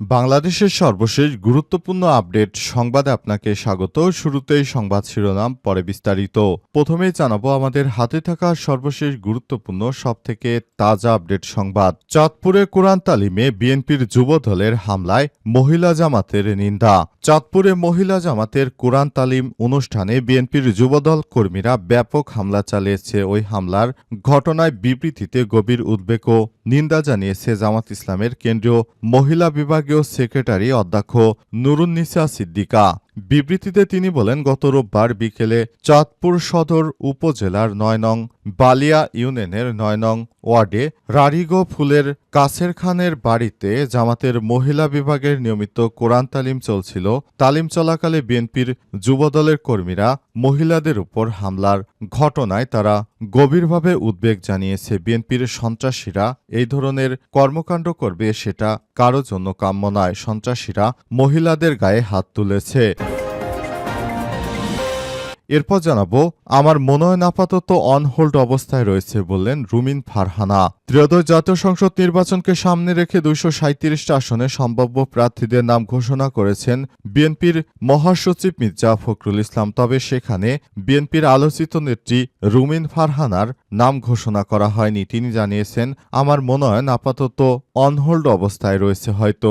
বাংলাদেশের সর্বশেষ গুরুত্বপূর্ণ আপডেট সংবাদে আপনাকে স্বাগত। শুরুতেই সংবাদ শিরোনাম, পরে বিস্তারিত। প্রথমেই জানাব আমাদের হাতে থাকা সর্বশেষ গুরুত্বপূর্ণ, সবথেকে তাজা আপডেট সংবাদ। চাঁদপুরে কোরআন তালিমে বিএনপির যুব দলের হামলায় মহিলা জামাতের নিন্দা। চাঁদপুরে মহিলা জামাতের কোরআন তালিম অনুষ্ঠানে বিএনপির যুবদল কর্মীরা ব্যাপক হামলা চালিয়েছে। ওই হামলার ঘটনায় বিবৃতিতে গভীর উদ্বেগ ও নিন্দা জানিয়েছে জামাত ইসলামের কেন্দ্রীয় মহিলা বিভাগীয় সেক্রেটারি অধ্যক্ষ নুরুন্নিসা সিদ্দিকা বিবৃতিতে তিনি বলেন, গত রোববার বিকেলে চাঁদপুর সদর উপজেলার নয় নং বালিয়া ইউনিয়নের নয় নং ওয়ার্ডে রারিগো ফুলের কাসের খানের বাড়িতে জামাতের মহিলা বিভাগের নিয়মিত কোরআন তালিম চলছিল। তালিম চলাকালে বিএনপির যুবদলের কর্মীরা মহিলাদের উপর হামলার ঘটনায় তারা গভীরভাবে উদ্বেগ জানিয়েছে। বিএনপির সন্ত্রাসীরা এই ধরনের কর্মকাণ্ড করবে, সেটা কারও জন্য কাম্য নয়। সন্ত্রাসীরা মহিলাদের গায়ে হাত তুলেছে। এরপর জানাব, আমার মনোনয়ন আপাতত অন হোল্ড অবস্থায় রয়েছে বললেন রুমিন ফারহানা। ত্রয়োদশ জাতীয় সংসদ নির্বাচনকে সামনে রেখে দুইশো সাঁত্রিশটা আসনে সম্ভাব্য প্রার্থীদের নাম ঘোষণা করেছেন বিএনপির মহাসচিব মির্জা ফখরুল ইসলাম। তবে সেখানে বিএনপির আলোচিত নেত্রী রুমিন ফারহানার নাম ঘোষণা করা হয়নি। তিনি জানিয়েছেন, আমার মনোনয়ন আপাতত অনহোল্ড অবস্থায় রয়েছে হয়তো।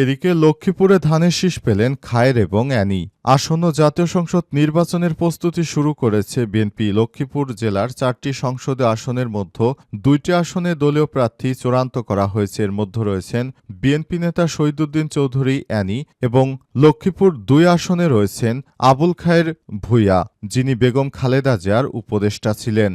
এদিকে লক্ষ্মীপুরে ধানের শীষ পেলেন খায়ের এবং অ্যানি। আসন্ন জাতীয় সংসদ নির্বাচনের প্রস্তুতি শুরু করেছে বিএনপি। লক্ষ্মীপুর জেলার চারটি সংসদে আসনের মধ্যে দুইটি আসনে দলীয় প্রার্থী চূড়ান্ত করা হয়েছে। এর মধ্যে রয়েছেন বিএনপি নেতা শহীদুদ্দিন চৌধুরী, অ্যানি এবং লক্ষ্মীপুর দুই আসনে রয়েছেন আবুল খায়ের ভূঁইয়া, যিনি বেগম খালেদা জিয়ার উপদেষ্টা ছিলেন।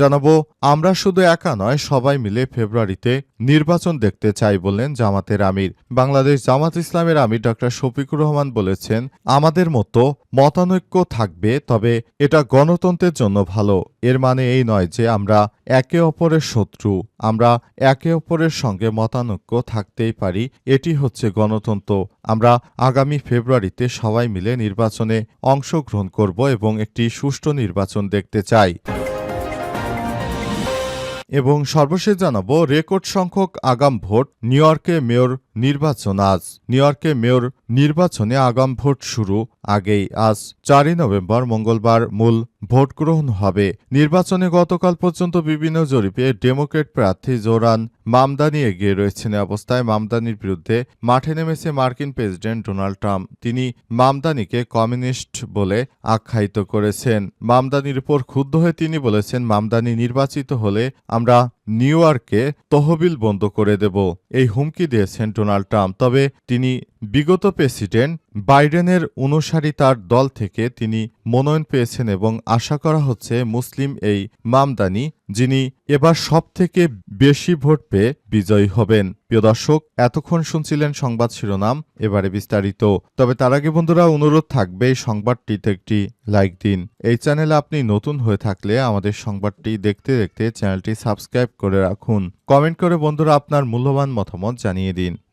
জানাব, আমরা শুধু একা নয়, সবাই মিলে ফেব্রুয়ারিতে নির্বাচন দেখতে চাই বললেন জামাতের আমির। বাংলাদেশ জামাত ইসলামের আমির ডক্টর শফিকুর রহমান বলেছেন, আমাদের মতো মতানৈক্য থাকবে, তবে এটা গণতন্ত্রের জন্য ভালো। এর মানে এই নয় যে আমরা একে অপরের শত্রু, আমরা একে অপরের সঙ্গে মতানৈক্য থাকতেই পারি, এটি হচ্ছে গণতন্ত্র। আমরা আগামী ফেব্রুয়ারিতে সবাই মিলে নির্বাচনে অংশগ্রহণ করব এবং একটি সুষ্ঠু নির্বাচন দেখতে চাই। এবং সর্বশেষ জানাব রেকর্ড সংখ্যক আগাম ভোট নিউ ইয়র্কে মেয়র নির্বাচন আজ। নিউ ইয়র্কে মেয়র নির্বাচনে আগাম ভোট শুরু। আগেই আজ চারই নভেম্বর মঙ্গলবার মূল ভোট গ্রহণ হবে। নির্বাচনে গতকাল পর্যন্ত বিভিন্ন জরিপে ডেমোক্রেট প্রার্থী জোরান মামদানি এগিয়ে রয়েছেন। অবস্থায় মামদানির বিরুদ্ধে মাঠে নেমেছে মার্কিন প্রেসিডেন্ট ডোনাল্ড ট্রাম্প। তিনি মামদানিকে কমিউনিস্ট বলে আখ্যায়িত করেছেন। মামদানির উপর ক্ষুব্ধ হয়ে তিনি বলেছেন, মামদানি নির্বাচিত হলে আমরা নিউ ইয়র্কে তহবিল বন্ধ করে দেব। এই হুমকি দিয়েছেন ডোনাল্ড ট্রাম্প। তবে তিনি বিগত প্রেসিডেন্ট বাইডেনের অনুসারী তার দল থেকে তিনি মনোনয়ন পেয়েছেন এবং আশা করা হচ্ছে মুসলিম এই মামদানি, যিনি এবার সব থেকে বেশি ভোট পেয়ে বিজয়ী হবেন। প্রিয় দর্শক, এতক্ষণ শুনছিলেন সংবাদ শিরোনাম, এবারে বিস্তারিত। তবে তার আগে বন্ধুরা, অনুরোধ থাকবে এই সংবাদটিতে একটি লাইক দিন। এই চ্যানেলে আপনি নতুন হয়ে থাকলে আমাদের সংবাদটি দেখতে দেখতে চ্যানেলটি সাবস্ক্রাইব করে রাখুন। কমেন্ট করে বন্ধুরা আপনার মূল্যবান মতামত জানিয়ে দিন।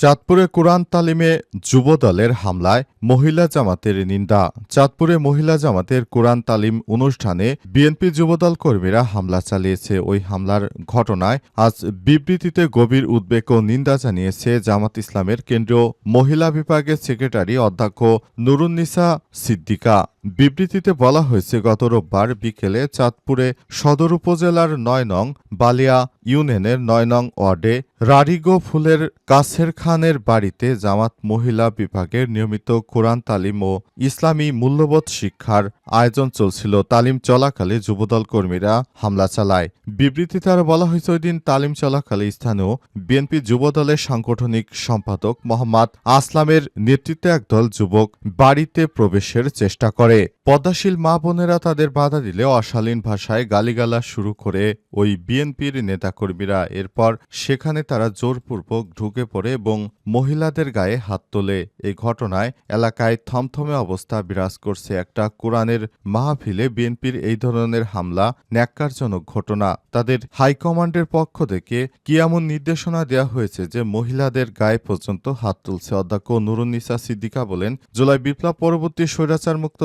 চাঁদপুরে কোরআন তালিমে যুবদলের হামলায় মহিলা জামাতের নিন্দা। চাঁদপুরে মহিলা জামাতের কোরআন তালিম অনুষ্ঠানে বিএনপি যুবদল কর্মীরা হামলা চালিয়েছে। ওই হামলার ঘটনায় আজ বিবৃতিতে গভীর উদ্বেগ ও নিন্দা জানিয়েছে জামাত ইসলামের কেন্দ্রীয় মহিলা বিভাগের সেক্রেটারি অধ্যক্ষ নুরুন্নিসা সিদ্দিকা। বিবৃতিতে বলা হয়েছে, গত রোববার বিকেলে চাঁদপুরে সদর উপজেলার নয় নং বালিয়া ইউনিয়নের নয় নং ওয়ার্ডে রারিগো ফুলের কাছের খানের বাড়িতে জামাত মহিলা বিভাগের নিয়মিত কোরআন তালিম ও ইসলামী মূল্যবোধ শিক্ষার আয়োজন চলছিল। তালিম চলাকালে যুবদল কর্মীরা হামলা চালায়। বিবৃতিতে আরও বলা হয়েছে, ওই দিন তালিম চলাকালে স্থানীয় বিএনপি যুবদলের সাংগঠনিক সম্পাদক মোহাম্মদ আসলামের নেতৃত্বে একদল যুবক বাড়িতে প্রবেশের চেষ্টা করে। করে পদ্মাশীল মা বোনেরা তাদের বাধা দিলে অশালীন ভাষায় গালিগালাজ শুরু করে ওই বিএনপির নেতাকর্মীরা। এরপর সেখানে তারা জোরপূর্বক ঢুকে পড়ে এবং মহিলাদের গায়ে হাত তোলে। এই ঘটনায় এলাকায় থমথমে অবস্থা বিরাজ করছে একটা কোরআনের মাহফিলে বিএনপির এই ধরনের হামলা, ন্যাক্কারজনক ঘটনা। তাদের হাইকমান্ডের পক্ষ থেকে কি এমন নির্দেশনা দেওয়া হয়েছে যে মহিলাদের গায়ে পর্যন্ত হাত তুলছে? অধ্যক্ষ নুরুন্নিসা সিদ্দিকা বলেন, জুলাই বিপ্লব পরবর্তী স্বৈরাচার মুক্ত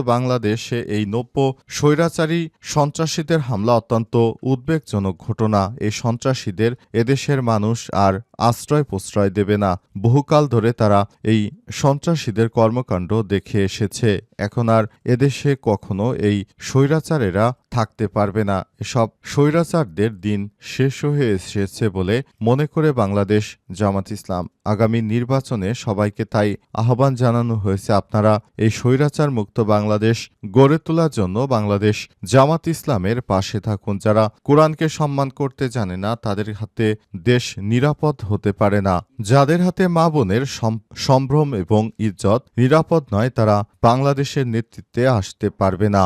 বাংলাদেশে এই নব্য স্বৈরাচারী সন্ত্রাসীদের হামলা অত্যন্ত উদ্বেগজনক ঘটনা। এই সন্ত্রাসীদের এদেশের মানুষ আর আশ্রয় প্রশ্রয় দেবে না। বহুকাল ধরে তারা এই সন্ত্রাসীদের কর্মকাণ্ড দেখে এসেছে। এখন আর এদেশে কখনো এই স্বৈরাচারেরা থাকতে পারবে না। এসব স্বৈরাচারদের দিন শেষ হয়ে এসেছে বলে মনে করে বাংলাদেশ জামাত ইসলাম। আগামী নির্বাচনে সবাইকে তাই আহ্বান জানানো হয়েছে আপনারা এই স্বৈরাচার মুক্ত বাংলাদেশ গড়ে তোলার জন্য। বাংলাদেশ জামাত ইসলামের পাশে থাকুন। যারা কোরআনকে সম্মান করতে জানে না, তাদের হাতে দেশ নিরাপদ হতে পারে না। যাদের হাতে মা বোনের সম- সম্ভ্রম এবং ইজ্জত নিরাপদ নয়, তারা বাংলাদেশের নেতৃত্বে আসতে পারবে না।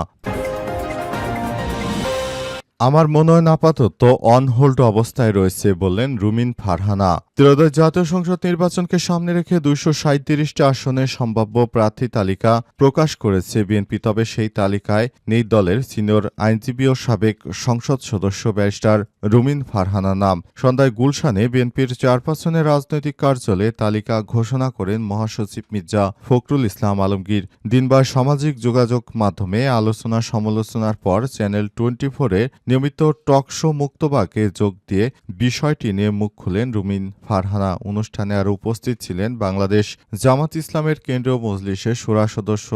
আমার মনোনয়ন আপাতত অন হোল্ড অবস্থায় রয়েছে বললেন রুমিন ফারহানা। ত্রয়োদশ জাতীয় সংসদ নির্বাচনকে সামনে রেখে দুইশো সাঁত্রিশটি আসনের সম্ভাব্য প্রার্থী তালিকা প্রকাশ করেছে বিএনপি, তবে সেই তালিকায় নেই দলের সিনিয়র আইনজীবী ও সাবেক সংসদ সদস্য ব্যারিস্টার রুমিন ফারহানা নাম। সন্ধ্যায় গুলশানে বিএনপির চেয়ারপারসনের রাজনৈতিক কার্যালয়ে তালিকা ঘোষণা করেন মহাসচিব মির্জা ফখরুল ইসলাম আলমগীর। দিনবার সামাজিক যোগাযোগ মাধ্যমে আলোচনা সমালোচনার পর চ্যানেল টোয়েন্টি ফোরে নিয়মিত টক শো মুক্তবাকে যোগ দিয়ে বিষয়টি নিয়ে মুখ খুলেন রুমিন ফারহানা। অনুষ্ঠানে আর উপস্থিত ছিলেন বাংলাদেশ জামাত ইসলামের কেন্দ্রীয় মজলিসের সুরা সদস্য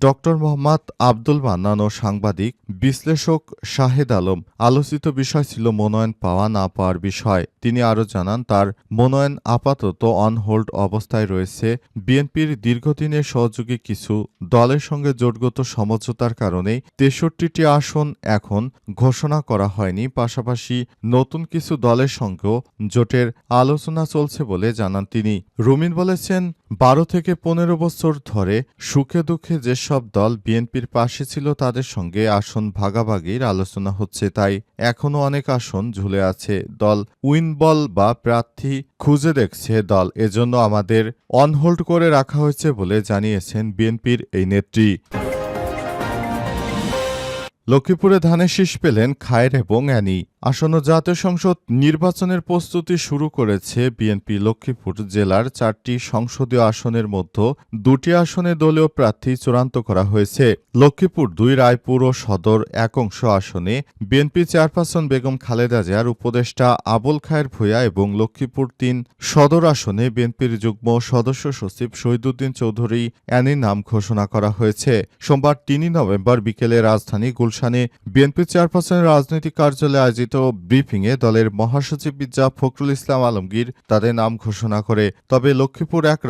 ডক্টর মোহাম্মদ আব্দুল মান্নান ও সাংবাদিক, বিশ্লেষক শাহেদ আলম। আলোচিত বিষয় ছিল মনোনয়ন পাওয়া না পাওয়ার বিষয়। তিনি আরও জানান, তার মনোনয়ন আপাতত অন হোল্ড অবস্থায় রয়েছে। বিএনপির দীর্ঘদিনের সহযোগী কিছু দলের সঙ্গে জোটগত সমঝোতার কারণে তেষট্টিটি আসন এখন ঘোষণা করা হয়নি, পাশাপাশি নতুন কিছু দলের সঙ্গেও জোটের আলোচনা চলছে বলে জানান তিনি। রুমিন বলেছেন, বারো থেকে পনেরো বছর ধরে সুখে দুঃখে যেসব দল বিএনপির পাশে ছিল তাদের সঙ্গে আসন ভাগাভাগির আলোচনা হচ্ছে, তাই এখনও অনেক আসন ঝুলে আছে। দল উইনবল বা প্রার্থী খুঁজে দেখছে দল, এজন্য আমাদের অনহোল্ড করে রাখা হয়েছে বলে জানিয়েছেন বিএনপির এই নেত্রী। লক্ষ্মীপুরে ধানের শীষ পেলেন খায়ের এবং অ্যানি। আসন্ন জাতীয় সংসদ নির্বাচনের প্রস্তুতি শুরু করেছে বিএনপি লক্ষ্মীপুর জেলার চারটি সংসদীয় আসনের মধ্যে দুটি আসনে দলীয় প্রার্থী চূড়ান্ত করা হয়েছে। লক্ষ্মীপুর দুই, রায়পুর ও সদর এক অংশ আসনে বিএনপি চেয়ারপারসন বেগম খালেদা জিয়ার উপদেষ্টা আবুল খায়ের ভূঁইয়া এবং লক্ষ্মীপুর তিন সদর আসনে বিএনপির যুগ্ম সদস্য সচিব শহীদুদ্দিন চৌধুরী অ্যানির নাম ঘোষণা করা হয়েছে। সোমবার তিনই নভেম্বর বিকেলে রাজধানী গুলশানে বিএনপি চেয়ারপারসনের রাজনৈতিক কার্যালয়ে আয়োজিত ব্রিফিংয়ে দলের মহাসচিব মির্জা ফখরুল ইসলাম আলমগীর তাদের নাম ঘোষণা করে, তবে লক্ষ্মীপুর এক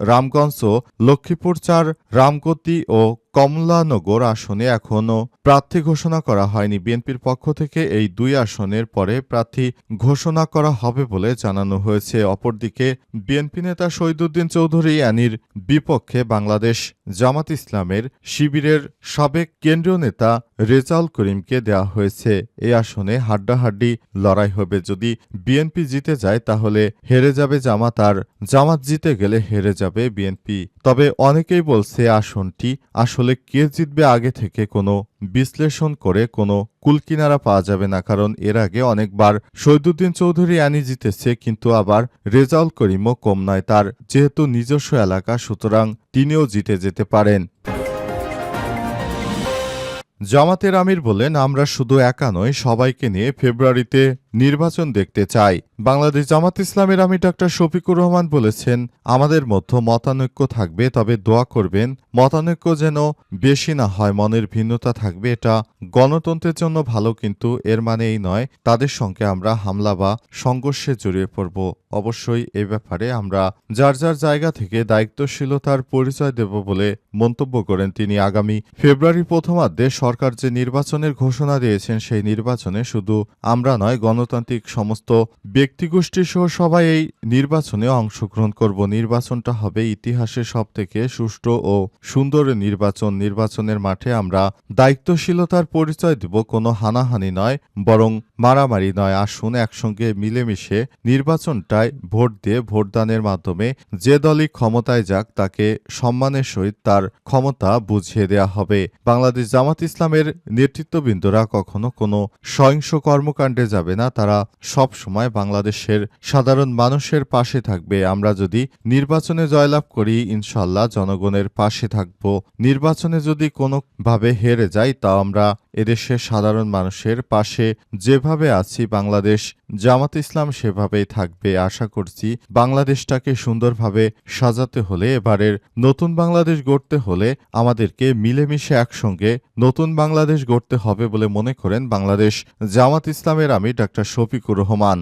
রামগঞ্জ ও লক্ষ্মীপুর চার রামগতি ও কমলানগর আসনে এখনও প্রার্থী ঘোষণা করা হয়নি। বিএনপির পক্ষ থেকে এই দুই আসনের পরে প্রার্থী ঘোষণা করা হবে বলে জানানো হয়েছে। অপরদিকে বিএনপি নেতা শহীদুদ্দিন চৌধুরী অ্যানির বিপক্ষে বাংলাদেশ জামাত ইসলামের শিবিরের সাবেক কেন্দ্রীয় নেতা রেজাউল করিমকে দেয়া হয়েছে। এই আসনে হাড্ডাহাড্ডি লড়াই হবে। যদি বিএনপি জিতে যায় তাহলে হেরে যাবে জামাত আর জামাত জিতে গেলে হেরে যাবে বিএনপি। তবে অনেকেই বলছে, আসনটি আসলে কে জিতবে আগে থেকে কোনো বিশ্লেষণ করে কোনো কুলকিনারা পাওয়া যাবে না, কারণ এর আগে অনেকবার শহীদুদ্দিন চৌধুরী আনি জিতেছে, কিন্তু আবার রেজাউল করিমও কম নয়, তার যেহেতু নিজস্ব এলাকা, সুতরাং তিনিও জিতে যেতে পারেন। জামাতের আমির বলেন, আমরা শুধু একা নয় সবাইকে নিয়ে ফেব্রুয়ারিতে নির্বাচন দেখতে চাই। বাংলাদেশ জামাত ইসলামের আমি ডাক্তার শফিকুর রহমান বলেছেন, আমাদের মধ্যে মতানৈক্য থাকবে, তবে দোয়া করবেন। মতানৈক্য যেন বেশি না হয়, মনের ভিন্নতা থাকবে। এটা গণতন্ত্রের জন্য ভালো, কিন্তু এর মানে এই নয়, তাদের সঙ্গে আমরা হামলা বা সংঘর্ষে জড়িয়ে পড়ব। অবশ্যই এ ব্যাপারে আমরা যার যার জায়গা থেকে দায়িত্বশীলতার পরিচয় দেব বলে মন্তব্য করেন তিনি। আগামী ফেব্রুয়ারি প্রথমার্ধে সরকার যে নির্বাচনের ঘোষণা দিয়েছেন, সেই নির্বাচনে শুধু আমরা নয়, গণ গণতান্ত্রিক সমস্ত ব্যক্তিগোষ্ঠী সহ সবাই এই নির্বাচনে অংশগ্রহণ করব। নির্বাচনটা হবে ইতিহাসে সব থেকে সুষ্ঠু ও সুন্দর নির্বাচন। নির্বাচনের মাঠে আমরা দায়িত্বশীলতার পরিচয় দেব। কোনো হানাহানি নয়, বরং মারামারি নয়। আসুন একসঙ্গে মিলেমিশে নির্বাচনটায় ভোট দিয়ে ভোটদানের মাধ্যমে যে দলই ক্ষমতায় যাক, তাকে সম্মানের সহিত তার ক্ষমতা বুঝিয়ে দেয়া হবে। বাংলাদেশ জামাত ইসলামের নেতৃত্ববৃন্দরা কখনো কোনো সহিংস কর্মকাণ্ডে যাবে না। তারা সব সময় বাংলাদেশের সাধারণ মানুষের পাশে থাকবে। আমরা যদি নির্বাচনে জয়লাভ করি ইনশাল্লাহ জনগণের পাশে থাকব। নির্বাচনে যদি কোনোভাবে হেরে যাই, তা আমরা এদেশের সাধারণ মানুষের পাশে যেভাবে আছি, বাংলাদেশ জামাত ইসলাম সেভাবেই থাকবে। আশা করছি বাংলাদেশটাকে সুন্দরভাবে সাজাতে হলে, এবারের নতুন বাংলাদেশ গড়তে হলে আমাদেরকে মিলেমিশে একসঙ্গে নতুন বাংলাদেশ গড়তে হবে বলে মনে করেন বাংলাদেশ জামাত ইসলামের আমি ডাক্তার শফিকুর রহমান।